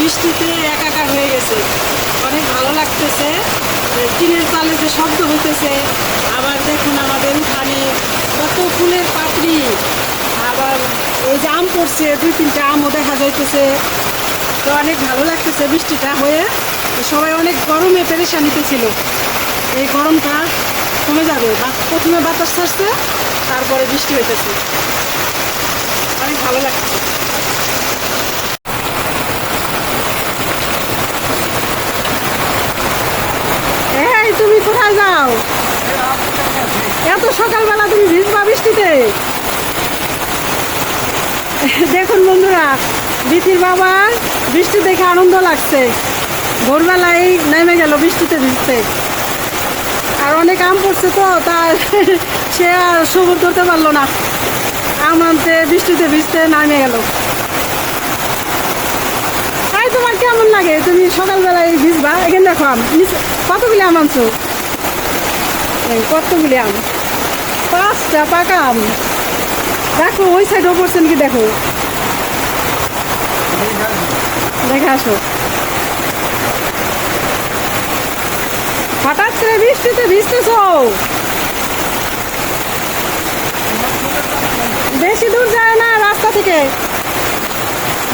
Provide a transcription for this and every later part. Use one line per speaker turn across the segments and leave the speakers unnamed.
বৃষ্টিতে একাকার হয়ে গেছে। অনেক ভালো লাগতেছে। টিনের তালে যে শব্দ হইতেছে, আবার দেখুন আমাদের উঠানে কত ফুলের পাপড়ি। আবার এই যে আম পড়ছে, দুই তিনটা আমও দেখা যাইতেছে। তো অনেক ভালো লাগতেছে বৃষ্টিটা হয়ে। সবাই অনেক গরমে পেরেশানিতে ছিল। এই গরমটা কমে যাবে। প্রথমে বাতাস ছাড়ছে, তারপরে বৃষ্টি হইতেছে। অনেক ভালো লাগছে এই তুমি কোথায় যাও এত সকালবেলা তুমি ভিজবা বৃষ্টিতে? দেখুন বন্ধুরা, বিথির বাবা বৃষ্টি দেখে আনন্দ লাগছে। ভোরবেলায় নেমে গেল বৃষ্টিতে ভিজতে। আর অনেক আম পড়ছে তো তার সে আর সবুর ধরতে পারল না। আম আনতে বৃষ্টিতে ভিজতে নামে গেল। তাই তোমার কেমন লাগে? তুমি সকালবেলায় ভিজবা? এখানে দেখো আম কতগুলি আম আনছো? কতগুলি আম? পাঁচটা পাকা দেখো, ওই সাইডেও পড়ছে নাকি, দেখো। দেখে আসো। হঠাৎ করে বৃষ্টিতে ভিজতেছ? বেশি দূর যায় না রাস্তা থেকে।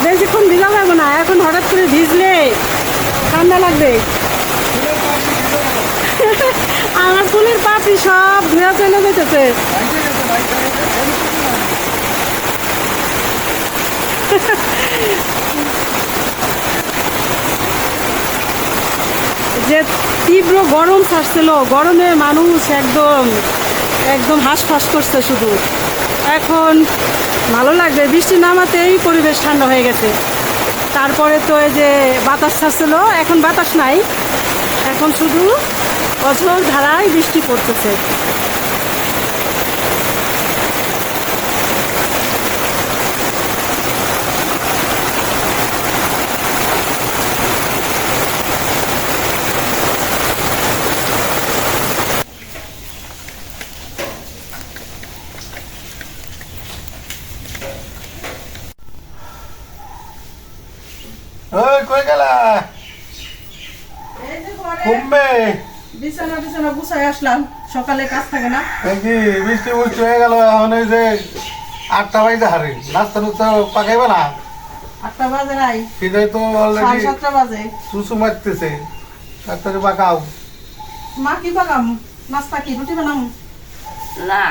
বেশিক্ষণ ভিজা যাবে না, এখন হঠাৎ করে ভিজলে ঠান্ডা লাগবে। আমার ফুলের পাপড়ি সব ধুয়া চলে যেতেছে যে তীব্র গরম ছাড়ছিল, গরমে মানুষ একদম একদম হাঁসফাঁস করছে শুধু। এখন ভালো লাগবে, বৃষ্টি নামাতেই পরিবেশ ঠান্ডা হয়ে গেছে। তারপরে তো এই যে বাতাস ছাড়ছিল, এখন বাতাস নাই। এখন শুধু অঝোর ধারায় বৃষ্টি পড়তেছে।
ওই কই গেলা? ঘুমবে
বিছানা বিছানা গুছাই আসলাম সকালে কাজ থাকে না।
দেখি বৃষ্টি বৃষ্টি হয়ে গেল এখন ওই যে আটটা বাজে হারে। নাস্তা নুস্তা পাকাইবে না?
আটটা বাজে নাই।
সেটাই তো অলরেডি
সাতটা বাজে।
চুচু মারতেছে। তাড়াতাড়ি পাকাও।
মা কি বাগাম নাস্তা কি? রুটি বানাম?
না।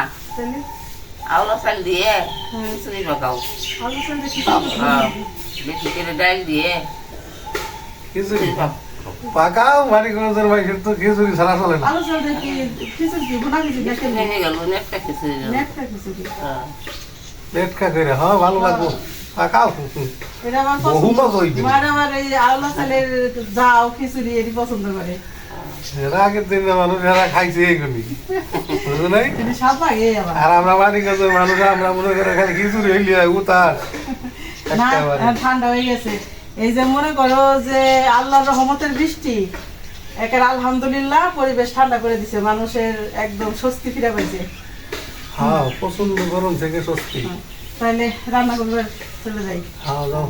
আওলা চাল দিয়ে। খিচুড়ি পাকাও।
আলু সঙ্গে কি
হ্যাঁ, বেশি করে ডাল দিয়ে
খিচুড়ি? পাকাও তোর তো খিচুড়ি ছাড়া চলে না।
হ্যাঁ।
করে হ্যাঁ ভালো লাগবো। পাকাও
এটা আমার
বহু
পছন্দ
মজা হইবে।
মার আমার এই আলু চালের যাও খিচুড়ি এটি পছন্দ করে।
এরা আগের দিন মানুষ এরা খাইছে নাই? আর আমরা বাড়ি গেছে মানুষ আমরা মনে করে খালি খিচুড়ি হইলি উতার।
ঠান্ডা হয়ে গেছে। এই যে মনে করো যে আল্লাহর রহমতের বৃষ্টি একের আলহামদুলিল্লাহ পরিবেশ ঠান্ডা করে দিছে মানুষের একদম স্বস্তি ফিরে পাইছে।
হ্যাঁ প্রচণ্ড গরম থেকে স্বস্তি।
তাহলে রান্না করবে চলে যাই।
হ্যাঁ যাও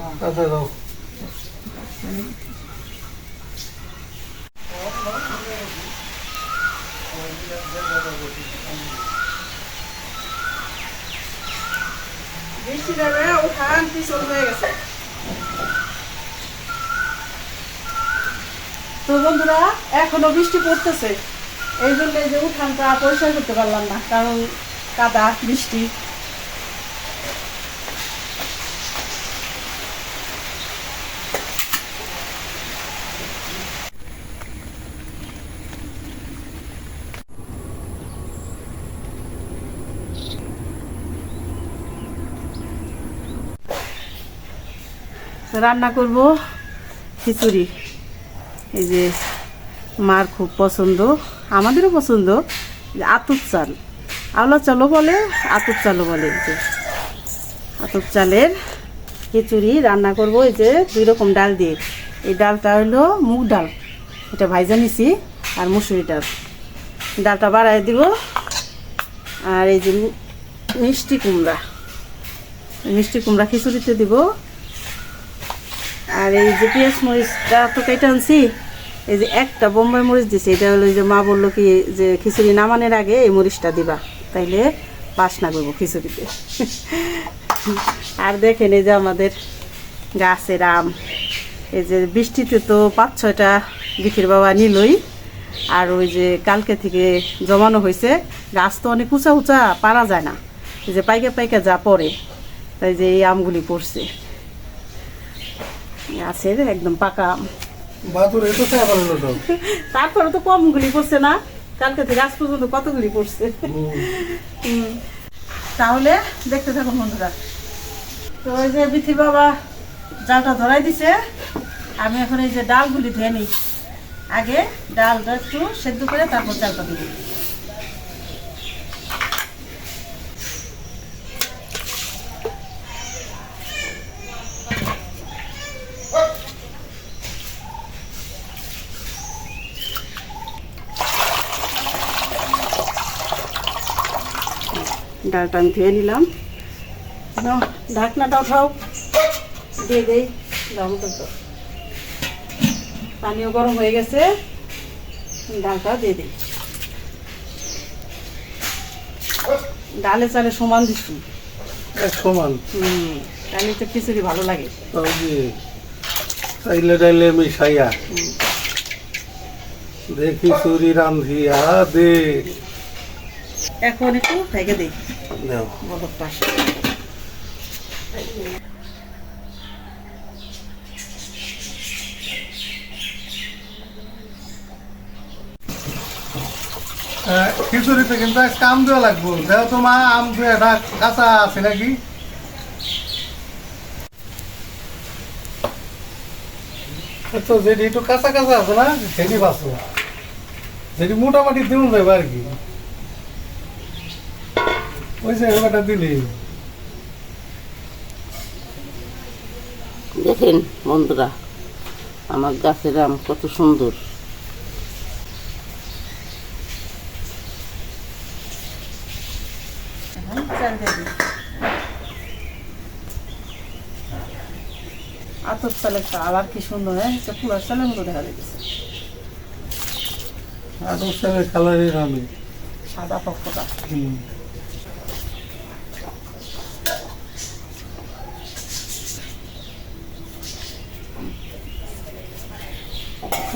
বৃষ্টি যাবে উঠান পিছল হয়ে গেছে। তো বন্ধুরা, এখনও বৃষ্টি পড়তেছে। এই জন্য এই যে উঠানটা পরিষ্কার করতে পারলাম না, কারণ কাদা, বৃষ্টি। রান্না করব খিচুড়ি। এই যে মার খুব পছন্দ, আমাদেরও পছন্দ, যে আতুপ চাল। আওলা চালও বলে, আতুপ চালও বলে এই যে। আতুপ চালের খিচুড়ি রান্না করব এই যে দুই রকম ডাল দিয়ে। এই ডালটা হলো মুগ ডাল, এটা ভাইজা নিছি, আর মুসুরি ডাল। ডালটা বাড়াই দিব, আর এই যে মিষ্টি কুমড়া। মিষ্টি কুমড়া খিচুড়িতে দিব। আর এই যে পেঁয়াজ মরিচটা তো কেটে আনছি এই যে একটা বোম্বাই মরিচ দিছে, এটা হলো যে মা বলল কি, যে খিচুড়ি নামানোর আগে এই মরিচটা দিবা, তাইলে বাসনা করব খিচুড়িতে। আর দেখেন এই যে আমাদের গাছের আম, এই যে বৃষ্টিতে তো পাঁচ ছয়টা বিখির বাবা নিলই, আর ওই যে কালকে থেকে জমানো হয়েছে, গাছ তো অনেক উঁচা উঁচা, পারা যায় না। এই যে পাইকা পাইকা যা পড়ে, তাই যে এই আমগুলি পড়ছে। গাছের একদম পাকা আম।
তো
তারপরে তো কমগুলি পড়ছে না। কালকে থেকে আজ পর্যন্ত কতগুলি পড়ছে তাহলে দেখতে থাকুন বন্ধুরা। তো ওই যে বিথি বাবা জালটা ধরাই দিছে আমি এখন এই যে ডালগুলি ধুয়ে নিই। আগে ডালটা একটু সেদ্ধ করে তারপর চালটা দিব ডালটা আমি ধুয়ে নিলাম। ঢাকনাটা উঠাও দিয়ে দেই। পানিও গরম হয়ে গেছে। ডালটা দিয়ে দিই। ডালে চালে সমান দিচ্ছি
এক সমান।
হুম ডালে তো খিচুড়ি ভালো লাগে।
চাইলে টাইলে মিশাইয়া। দেখি চুরি রান্ধিয়া দে
এখন একটু থেকে দিই।
কিন্তু লাগবো। দেও তো মা, আম কাঁচা আছে নাকি? তো যেটি একটু কাঁচা কাঁচা আছে না সেটি বাঁচো যেটি মোটামুটি দিন যাবে আর কি। ওই যে ওটা দিলি।
দেখেন বন্ধুরা আমার গাছের আম কত সুন্দর।
আতর চালের কালার কি সুন্দর হ্যাঁ? পুরো চালের মতো দেখা যাচ্ছে।
আর ওর কালারের আমি।
সাদা পক্ষটা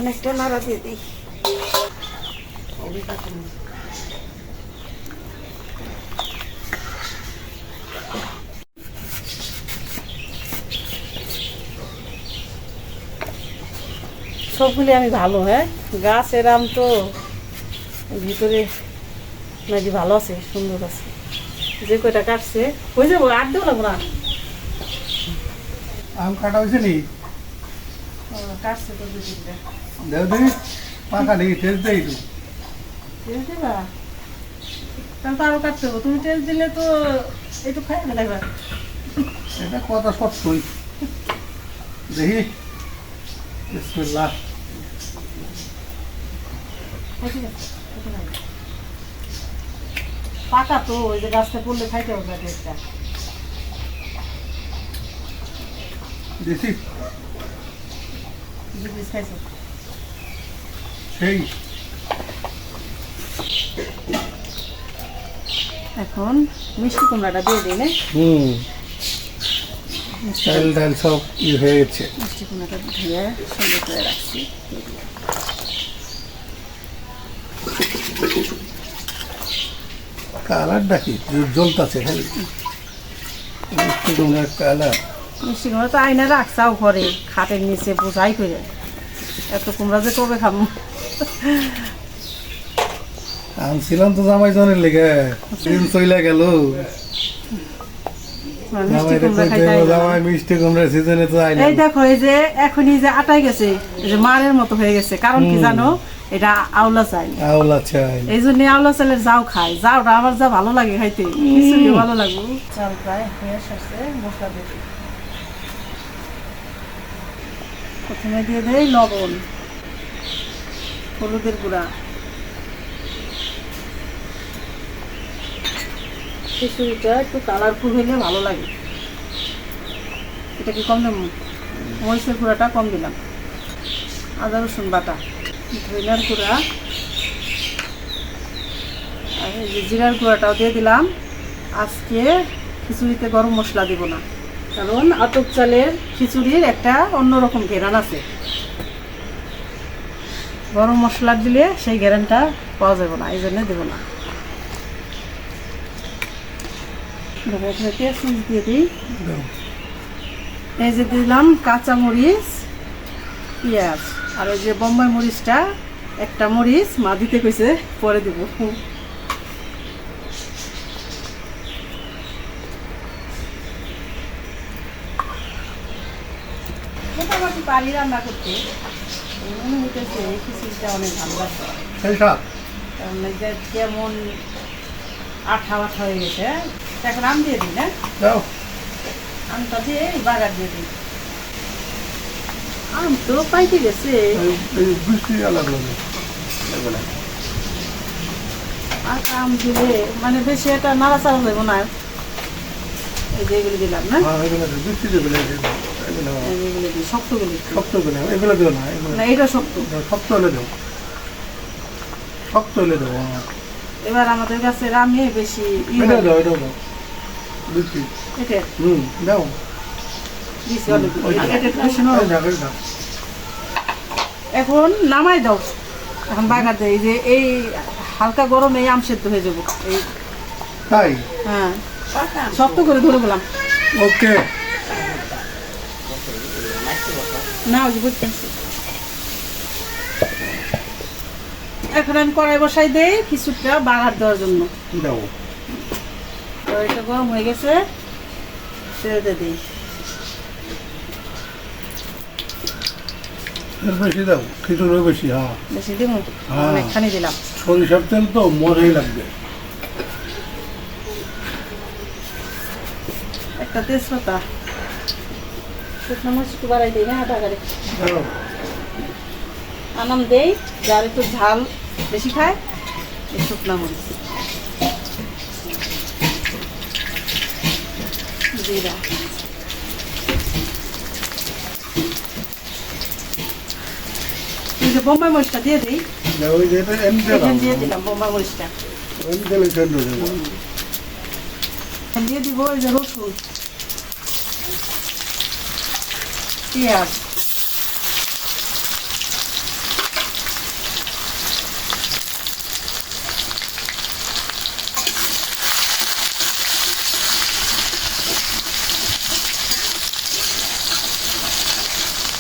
এখন একটা নাড়া দিয়ে দিই। সবগুলি আমি ভালো হ্যাঁ? গাছ এরাম তো ভিতরে নাকি ভালো আছে সুন্দর আছে। যে কয়টা কাটছে হয়ে যাব আর দেবো লাগবো না।
আম কাটা হয়েছে নি?
কাটছে তো তিনটা।
দেও দি পাকা দেখি টেস্ট দেই তো।
তেল দিবা? তাহলে তো আরও কাটতে হবে। তুমি তেল দিলে তো একটু খাই না লাগবে
এটা কথা সত্যই। দেখি। বিসমিল্লাহ।
পাকা তো ওই যে গাছটা পড়লে খাইতে হবে একটা
দেখি।
খাইছো?
সেই
এখন মিষ্টি কুমড়াটা দিয়ে না
হুম। ডাল ডাল সব ই হয়ে গেছে।
মিষ্টি কুমড়াটা ধুয়ে সুন্দর করে রাখছি।
কালারটা কি? জ্বলতেছে খালি। মিষ্টি কুমড়ার কালার।
মিষ্টি কুমড়া তো আইনা রাখছাও ঘরে খাটের নিচে বোঝাই করে। এত কুমড়া যে কবে খাব?
আনছিলাম তো জামাই জনের লেগে। দিন চইলা গেল।
মিষ্টি
জামাই
কুমড়া খাইতে আইলা।
জামাই মিষ্টি কুমড়ার সিজনে তো আইলাম।
এই দেখো এই যে এখনই যে আটাই গেছে যে মারের মতো হয়ে গেছে। কারণ কি জানো এটা আওলা চাই
আওলা চাই
এই জন্য আওলা চালের যাও খাই যাওটা আমার যা ভালো লাগে খাইতে খিচুড়ি ভালো লাগবে। চাল প্রায় আসছে মশলা দিয়ে প্রথমে দিয়ে দেই লবণ। হলুদের গুঁড়া। খিচুড়িটা একটু কালারফুল হলে ভালো লাগে। এটা কি কম দেবো? মরিচের গুঁড়াটা কম দিলাম। আদা, রসুন বাটা। ধইনার গুঁড়া। আর এই জিরার গুঁড়াটাও দিয়ে দিলাম। আজকে খিচুড়িতে গরম মশলা দিব না। কারণ আতপ চালের খিচুড়ির একটা অন্যরকম ঘেরান আছে। গরম মশলা দিলে সেই ঘেরানটা পাওয়া যাবে না এই জন্য দেবো না। এবার এখানে পেঁয়াজ দিয়ে দিই। এই যে দিলাম কাঁচা মরিচ পেঁয়াজ আর ওই যে বোম্বাই মরিচটা একটা মরিচ মা দিতে কইছে পরে দিব। মোটামুটি পারি রান্না করতে। মনে হইতেছে এই খিচুড়িটা অনেক ভালো লাগছে।
সেই সাপ
কারণ এই যে কেমন আঠা আঠা হয়ে গেছে এখন আম দিয়ে দিই না আমটা দিয়ে বাগার দিয়ে দিই আম তো পাইতে গেছে।
এই এই বৃষ্টি আলাদা
আর আম দিলে মানে বেশি এটা নাড়াচাড়া দেবো না। এই যে এগুলো দিলাম না
হ্যাঁ বৃষ্টি দেবে না, এগুলো এগুলো
এই যে এগুলো দিই শক্তগুলো একটু।
শক্ত করে এগুলো দিও না
না এটা শক্ত।
শক্ত হলে দেবো শক্ত হলে দেবো হ্যাঁ।
এবার আমাদের কাছে আমে বেশি
এটা দাও এটা দাও।
এটা?
হুম দাও।
এখন নামাই দাও। এখন দেয় এই যে এই হালকা গরমে এই আম সেদ্ধ হয়ে যাব। এই
তাই?
হ্যাঁ। শক্ত করে ধরে বললাম
ওকে।
না বুঝতেছি। এখন আমি কড়াই বসাই দেই কিছুটা বাগার দেওয়ার জন্য।
দাও?
তো এটা গরম হয়ে গেছে ছেড়ে দিয়ে দিই
বেশি দাও খিচুড়িও বেশি হ্যাঁ
বেশি দিব। অনেকখানি দিলাম।
সরিষার তেল তো মজাই লাগবে।
একটা তেজপাতা। শুকনো মরিচ একটু বাড়াই দিই হ্যাঁ বাগারে
দাও
আনাম দেই যার একটু ঝাল বেশি খায় শুকনো মরিচ। জিরা যে বোম্বাই মরিচটা দিয়ে দিই। দিয়ে দিলাম বোম্বাই মরিচটা।
হয়ে
দিয়ে দিব যে রসুন। পেঁয়াজ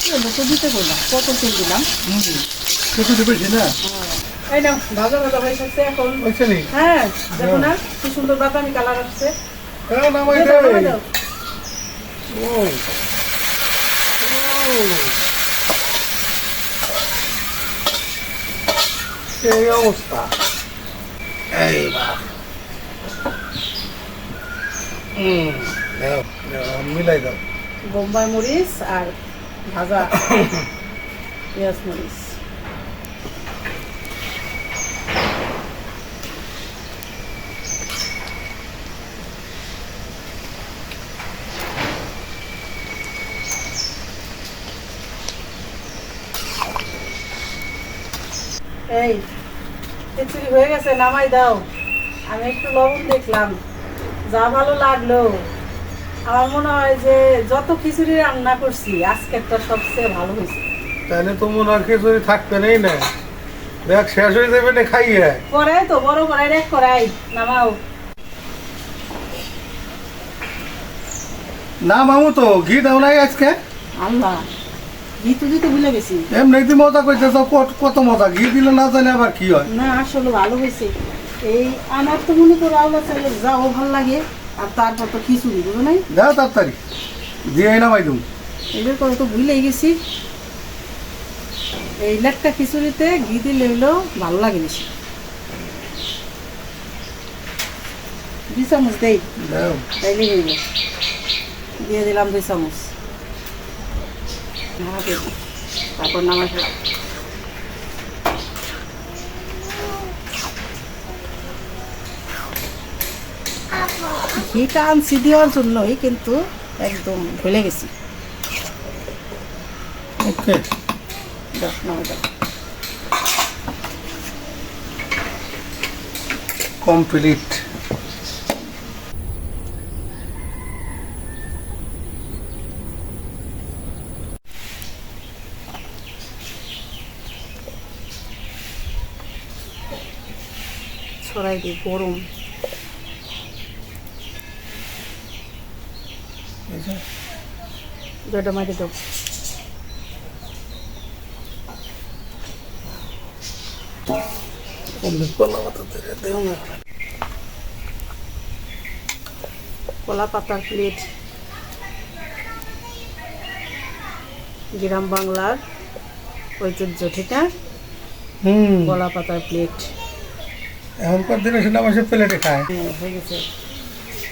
এগুলো তো দিতে বললাম কত তেল দিলাম?
না
এই না ভাজা ভাজা হয়ে গেছে এখন।
নি?
হ্যাঁ দেখো না কি সুন্দর বাদামি কালার আসছে।
হ্যাঁ। ও এই অবস্থা। এই মিলাই দাও।
বোম্বাই মরিচ আর ভাজা পেঁয়াজ মরিচ। এই খিচুড়ি হয়ে গেছে নামাই দাও। আমি একটু লবণ দেখলাম যা ভালো লাগল। আমার মনে হয় যে যত খিচুড়ি রান্না করছি আজকেরটা সবচেয়ে ভালো হয়েছে।
তাহলে তো মনে হয় খিচুড়ি থাকবে নেই না? দেখ শেষ হয়ে যাবে না খাইয়ে।
কড়াই তো বড় কড়াই রেক কড়াই নামাও।
না মামু তো ঘি দাও নাই আজকে?
আল্লাহ।
মজা করতেছ কত মজা। ঘি দিলে না জানে আবার কি হয়।
না আসলে ভালো হয়েছে। এই আমার তো মনে করো আল্লাহ চাইলে যাও ভালো লাগে আর তারপর তো খিচুড়ি বুঝো নাই?
যাও তাড়াতাড়ি। দিয়ে
এদের তো ভুলে গেছি। এই খিচুড়িতে ঘি দিলে হলো ভালো লাগে বেশি। দুই চামচ দেই। তাইলে দিয়ে দিলাম দুই চামচ। ভাবে তারপর নামাজ ঘিটা আনছি দেওয়ার জন্যই কিন্তু একদম ভুলে গেছি।
ওকে।
দাও নামাজ
কমপ্লিট।
দিই গরম। মাটি দাও। কলা পাতার প্লেট গ্রাম বাংলার ঐতিহ্য ঠিক না?
হুম।
কলা পাতার প্লেট
এখনকার দিনে সেটা মানুষের প্লেটে খায়
হ্যাঁ গেছে।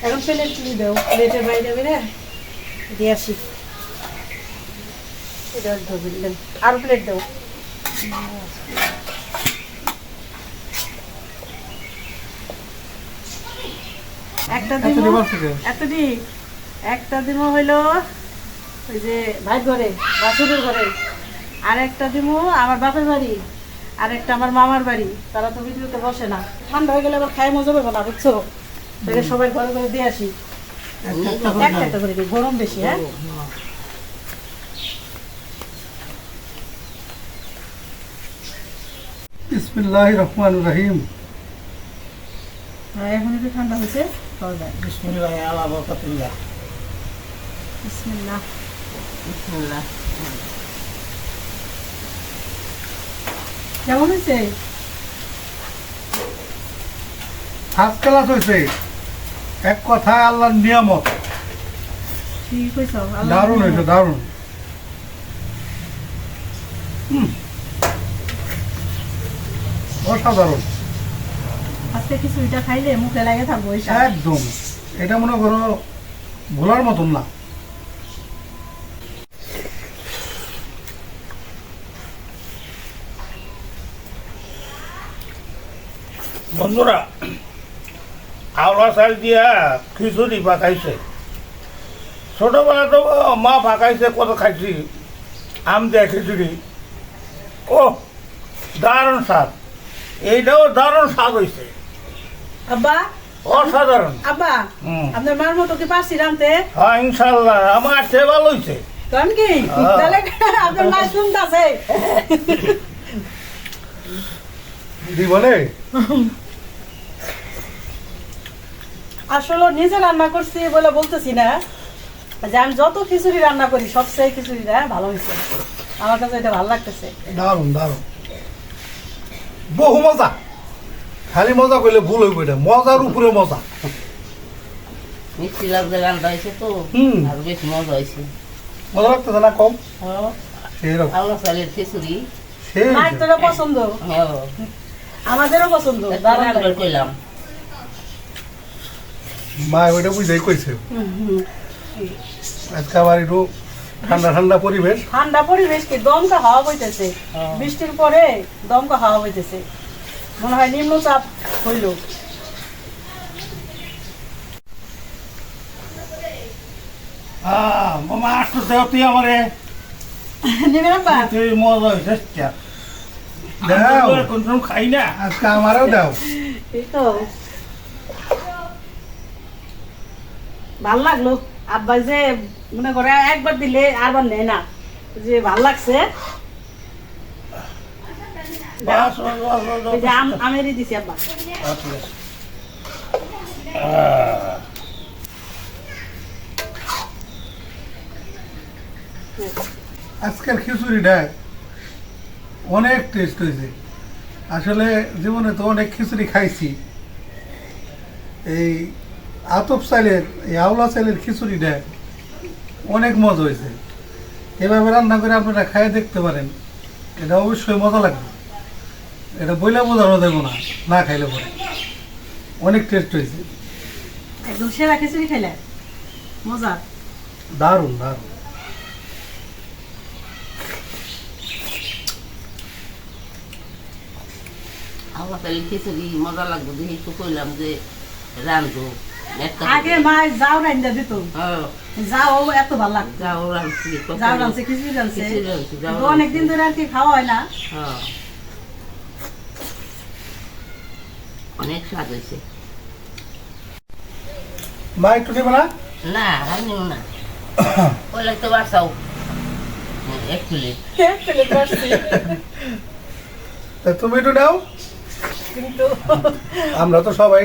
এখন প্লেট তুলে দাও প্লেটের বাইরে বেরে দিয়ে আসি। এটা ধরবেন আরও প্লেট দাও। একটা
এত
দিব
ডিমান্ড
এত দি। একটা দিব হইল ওই যে ভাই ঘরে বাসুরের ঘরে। আর একটা দিব আমার বাপের বাড়ি। আর একটা আমার মামার বাড়ি তারা তো ভিডিওতে বসে না। ঠান্ডা হয়ে গেলে আবার খায় মজা পাবো না বুঝছ? তাহলে সবাই ঘরে ঘরে দিয়ে আসি। একটা একটা করে দিই গরম বেশি হ্যাঁ?
বিসমিল্লাহ রহমান রহিম।
হ্যাঁ এখন একটু ঠান্ডা হয়েছে?
বিসমিল্লাহ আলা বরকাতুল্লাহ।
বিসমিল্লাহ।
বিসমিল্লাহ।
কেমন হয়েছে?
ফার্স্ট ক্লাস হয়েছে। এক কথায় আল্লাহর নিয়ামত।
ঠিক হয়েছ
দারুণ হয়েছে দারুণ। অসাধারণ।
আজকে খিচুড়িটা খাইলে মুখে লাগে থাকব
একদম। এটা মনে করো ভোলার মতন না।
বন্ধুরা আওলা চাল দিয়া খিচুড়ি পাকাইছে। ছোটবেলা তো মা পাকাইছে কত খাইছি। আম দিয়া খিচুড়ি। ও দারুণ স্বাদ। এইটাও দারুণ স্বাদ হয়েছে
আব্বা
অসাধারণ।
আব্বা। আপনার মার মতো কি পারছি রামতে
হ্যাঁ ইনশাল্লাহ আমার সে ভালো হয়েছে
কারণ কি?
হ্যাঁ।
তাহলে আপনার মা শুনতেছে।
দি বলে
আসলে নিজে রান্না করছি বলে বলতেছি না যে আমি যত খিচুড়ি রান্না করি সবচেয়ে খিচুড়িটা ভালো হয়েছে। আমার কাছে এটা ভালো লাগতেছে।
দারুণ দারুণ। বহু মজা। খালি মজা করলে ভুল হইব এটা। মজার উপরে মজা।
মিষ্টি লাগছে রান্না হয়েছে তো
হুম।
আর বেশ মজা হয়েছে।
মজা লাগতেছে না কম?
হ্যাঁ,
সেরকম
আওলা চালের খিচুড়ি।
সেই
মায়ের তোরা পছন্দ?
হ্যাঁ।
আমাদেরও পছন্দ।
দারুণ কইলাম।
মা ওইটা বুঝাই কইছে।
হুম, হুম।
আজকে আবার একটু ঠান্ডা ঠান্ডা পরিবেশ।
ঠান্ডা পরিবেশ কি? দমকা হাওয়া বইতেছে।
হ্যাঁ।
বৃষ্টির পরে দমকা হাওয়া বইতেছে। মনে হয় নিম্নচাপ হইল।
আহ, মামা আসতো দেও তুই আমারে
নেবেন আব্বা?
তুই মজা হয়েছে
দাও।
কোন খাই না?
আজকে আমারও দাও।
এই তো। ভালো লাগল। আব্বা যে মনে করে একবার দিলে আরবার নেয় না। যে ভালো লাগছে। আমেরই দিছি আব্বা।
আজকের খিচুড়িটা অনেক টেস্ট হয়েছে। আসলে জীবনে তো অনেক খিচুড়ি খাইছি। এই আতপ চালের এই আওলা চালের খিচুড়িটা অনেক মজা হয়েছে। এভাবে রান্না করে আপনারা খাইয়ে দেখতে পারেন। এটা অবশ্যই মজা লাগবে। এটা বইলা বোঝানো দেবো না না খাইলে পরে। অনেক টেস্ট হয়েছে।
একদম সেরা খিচুড়ি খাইলে। মজা।
দারুণ দারুণ।
আওলা চালের খিচুড়ি মজা লাগবে। দেখি একটু কইলাম যে রান্ধো
আগে মা যাও রান্না দিত।
হ্যাঁ,
যাও এত ভালো লাগতো।
যাও রাঁধছি, কত
যাও রাঁধছে খিচুড়ি রাঁধছে।
খিচুড়ি রাঁধছে, যাও
কিন্তু অনেকদিন ধরে আর কি খাওয়া হয় না।
হ্যাঁ। অনেক স্বাদ হয়েছে।
মা একটু নেবে না
না। না বলে তো বাসাও এক প্লেট।
তা তুমি একটু নাও।
কিন্তু
আমরা তো সবাই